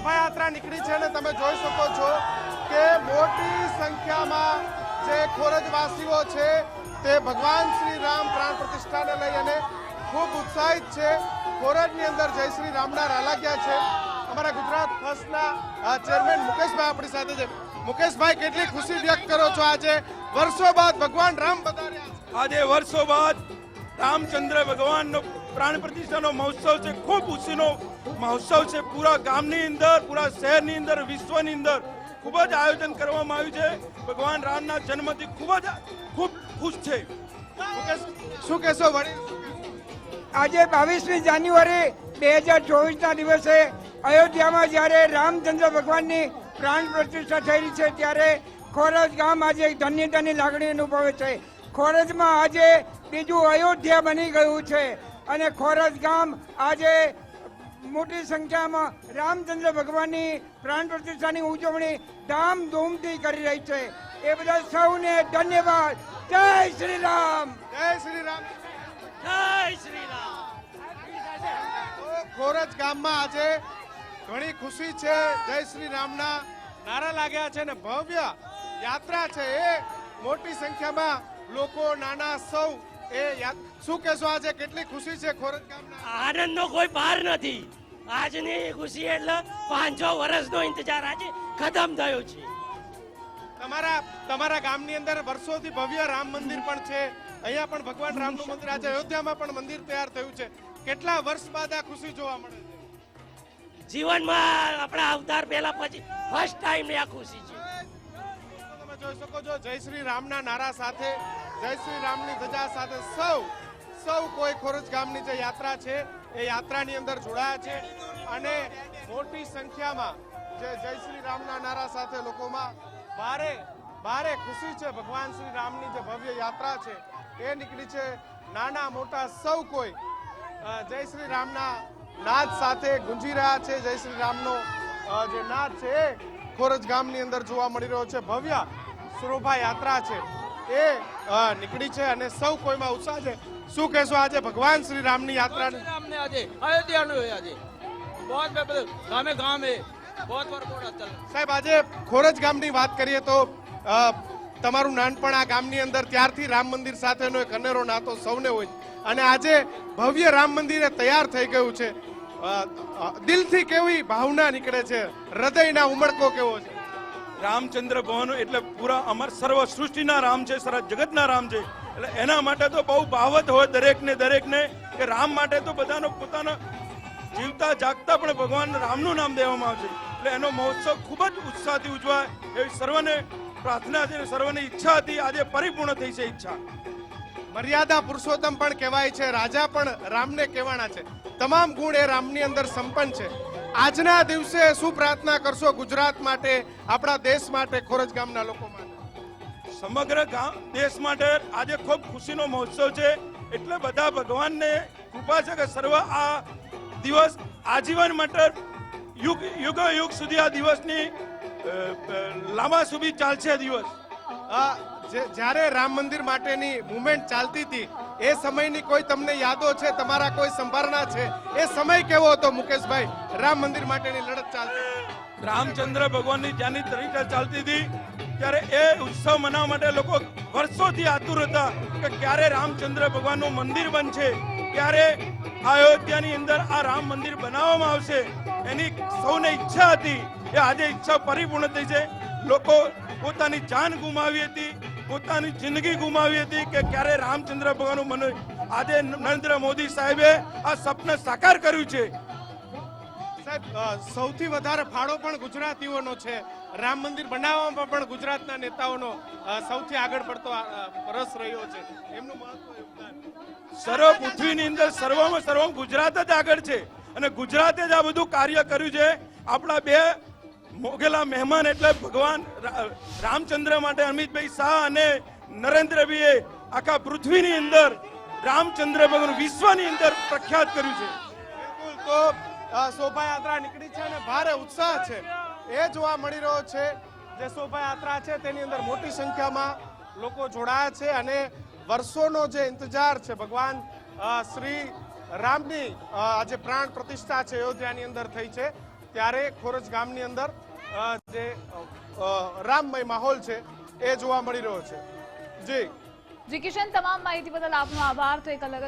શોભાયાત્રા નીકળી છે અને તમે જોઈ શકો છો કે મોટી સંખ્યામાં જે ખોરજવાસીઓ છે તે ભગવાન શ્રી રામ પ્રાણ પ્રતિષ્ઠાને લઈ અને ખૂબ ઉત્સાહિત છે. ખોરજની અંદર જય શ્રી રામના રાલાગ્યા છે. અમારા ગુજરાત ફર્સ્ટના ચેરમેન મુકેશભાઈ આપણી સાથે છે. મુકેશભાઈ, કેટલી ખુશી વ્યક્ત કરો છો આજે? વર્ષો બાદ ભગવાન રામ પધાર્યા આજે વર્ષો બાદ રામચંદ્ર ભગવાનનો પ્રાણ પ્રતિષ્ઠાનો મહોત્સવ છે, ખૂબ ખુશીનો મહોત્સવ છે. પૂરા ગામની અંદર, પૂરા શહેરની અંદર, વિશ્વની અંદર ખૂબ જ આયોજન કરવામાં આવ્યું છે. ભગવાન રામના જન્મથી ખૂબ જ, ખૂબ ખુશ છે. શું કહેશો વડીલ? આજે બાવીસમી જાન્યુઆરી બે હજાર ચોવીસના દિવસે અયોધ્યામાં જ્યારે રામચંદ્ર ભગવાનની પ્રાણ પ્રતિષ્ઠા થયેલી છે, ત્યારે ખોરજ ગામ આજે ધન્યતાની લાગણી અનુભવે છે. ખોરજમાં આજે બીજું અયોધ્યા બની ગયું છે. અને ખોરજ ગામ આજે મોટી સંખ્યામાં રામચંદ્ર ભગવાનની પ્રાણ પ્રતિષ્ઠાની ઉજવણી ધામધૂમથી કરી રહી છે. એ બધા સૌને ધન્યવાદ. જય શ્રી રામ જય શ્રી રામ જય શ્રી રામ ખોરજ ગામમાં આજે ઘણી ખુશી છે. જય શ્રી રામના નારા લાગ્યા છે ને ભવ્ય યાત્રા છે. એ મોટી સંખ્યામાં લોકો નાના સૌ એ યાદ શું કહેશો આજે? કેટલી ખુશી છે ખોરજ ગામના? આનંદનો કોઈ પાર નથી. આજની ખુશી એટલે પાંચસો વર્ષનો ઇંતજાર આજે ખતમ થયો છે. તમારા તમારા ગામની અંદર વર્ષોથી ભવ્ય રામ મંદિર પણ છે. અહીંયા પણ ભગવાન રામનું મંદિર આજે અયોધ્યામાં પણ મંદિર તૈયાર થયું છે. કેટલા વર્ષ બાદ આ ખુશી જોવા મળે છે? જીવનમાં આપણા અવતાર પહેલા પછી ફર્સ્ટ ટાઈમ આ ખુશી છે. તમે જોઈ શકો છો જય શ્રી રામના નારા સાથે જય શ્રી રામની ધજા સાથે સૌ સૌ કોઈ ખોરજ ગામની જે યાત્રા છે, એ યાત્રાની અંદર જોડાયા છે. અને મોટી સંખ્યામાં જે જય શ્રી રામના નારા સાથે લોકોમાં ભારે ભારે ખુશી છે ભગવાન શ્રી રામની જે ભવ્ય યાત્રા છે, એ નીકળી છે નાના મોટા સૌ કોઈ. જય શ્રી રામના નાદ સાથે ગુંજી રહ્યા છે, જય શ્રી રામનો જે નાદ છે એ ખોરજ ગામની અંદર જોવા મળી રહ્યો છે. ભવ્ય શોભા યાત્રા છે. એ નીકળી છે અને સૌ કોઈમાં ઉત્સાહ છે. શું કહેશો આજે? ભગવાન શ્રી રામની યાત્રા રામને આજે અયોધ્યાનું આજે. બહુ ગામે ગામે સાહેબ આજે ખોરજ ગામની વાત કરીએ તો તમારું નાનપણ આ ગામની અંદર ત્યારથી રામ મંદિર સાથેનો એક અનેરો નાતો સૌને હોય અને આજે ભવ્ય રામ મંદિર તૈયાર થઈ ગયું છે. દિલથી કેવી ભાવના નીકળે છે. હૃદયના ઉમળકો કેવો છે. રામચંદ્ર ભવન એટલે પૂરા અમર સર્વ સૃષ્ટિના રામ છે સર્વ જગતના રામ છે. એટલે એના માટે તો બહુ ભાવત હોય દરેકને દરેકને કે રામ માટે તો બધાનો પોતાનો જીવતા જાગતા પણ ભગવાન રામનું નામ દેવામાં આવશે. એટલે એનો મહોત્સવ ખૂબ જ ઉત્સાહથી ઉજવાય. એવી સર્વને પ્રાર્થના છે સર્વની ઈચ્છા હતી, આજે પરિપૂર્ણ થઈ છે ઈચ્છા. મર્યાદા પુરુષોત્તમ પણ કહેવાય છે, રાજા પણ રામને કહેવાના છે. તમામ ગુણ એ રામની અંદર સંપન્ન છે. આજના દિવસે શું પ્રાર્થના કરશો ગુજરાત માટે આપણા દેશ માટે ખોરજ ગામના લોકો માટે? સમગ્ર ગામ દેશ માટે આજે ખૂબ ખુશીનો મહોત્સવ છે. એટલે બધા ભગવાનને કૃપા છે કે સર્વ આ દિવસ આજીવન માટે યુગ યુગ યુગ સુધી આ દિવસની લાંબા સુધી ચાલશે દિવસ. જ્યારે રામ મંદિર માટેની મુવમેન્ટ ચાલતી હતી એ સમયની કોઈ તમને યાદો છે? તમારા કોઈ સંભારણા છે? એ સમય કેવો હતો, મુકેશભાઈ? રામ મંદિર માટેની લડત ચાલતી રામચંદ્ર ભગવાનની જ્યાંની તરીકે ચાલતી હતી, ત્યારે એ ઉત્સવ મનાવવા માટે લોકો વર્ષોથી આતુર હતા કે ક્યારે રામચંદ્ર ભગવાનનું મંદિર બનશે, ક્યારે અયોધ્યાની અંદર આ રામ મંદિર બનાવવામાં આવશે. એની સૌને ઈચ્છા હતી એ આજે ઈચ્છા પરિપૂર્ણ થઈ છે. લોકો પોતાની જાન ગુમાવી હતી. પોતાની જિંદગી ગુમાવી હતી કે ક્યારે રામચંદ્ર ભગવાનનું મને આજે નરેન્દ્ર મોદી સાહેબે આ સપને સાકાર કર્યું છે? સાહેબ સૌથી વધારે ફાળો પણ ગુજરાતીઓનો છે. રામ મંદિર બનાવવામાં પણ ગુજરાતના નેતાઓનો સૌથી આગળ પડતો રસ રહ્યો છે. એમનું મહત્વ યોગદાન. સર્વ પૃથ્વીની અંદર સર્વમાં સર્વ ગુજરાત જ આગળ છે. અને ગુજરાતે જ આ બધું કાર્ય કર્યું છે. આપણા બે મોગેલા મહેમાન એટલે ભગવાન રામચંદ્ર માટે અમિતભાઈ શાહ અને નરેન્દ્રભાઈએ આખા પૃથ્વીની અંદર રામચંદ્ર ભગવાન વિશ્વની અંદર પ્રખ્યાત કર્યું છે. બિલકુલ તો શોભાયાત્રા નીકળી છે અને ભારે ઉત્સાહ છે. એ જોવા મળી રહ્યો છે જે શોભાયાત્રા છે તેની અંદર મોટી સંખ્યામાં લોકો જોડાયા છે અને વર્ષોનો જે ઇંતજાર છે, ભગવાન શ્રી રામની આજે પ્રાણ પ્રતિષ્ઠા છે, અયોધ્યાની અંદર થઈ છે. ત્યારે ખોરજ ગામની અંદર જે રામમય માહોલ છે, એ જોવા મળી રહ્યો છે. જી. જી, કિશન, તમામ માહિતી બદલ આપનો આભાર. તો એક અલગ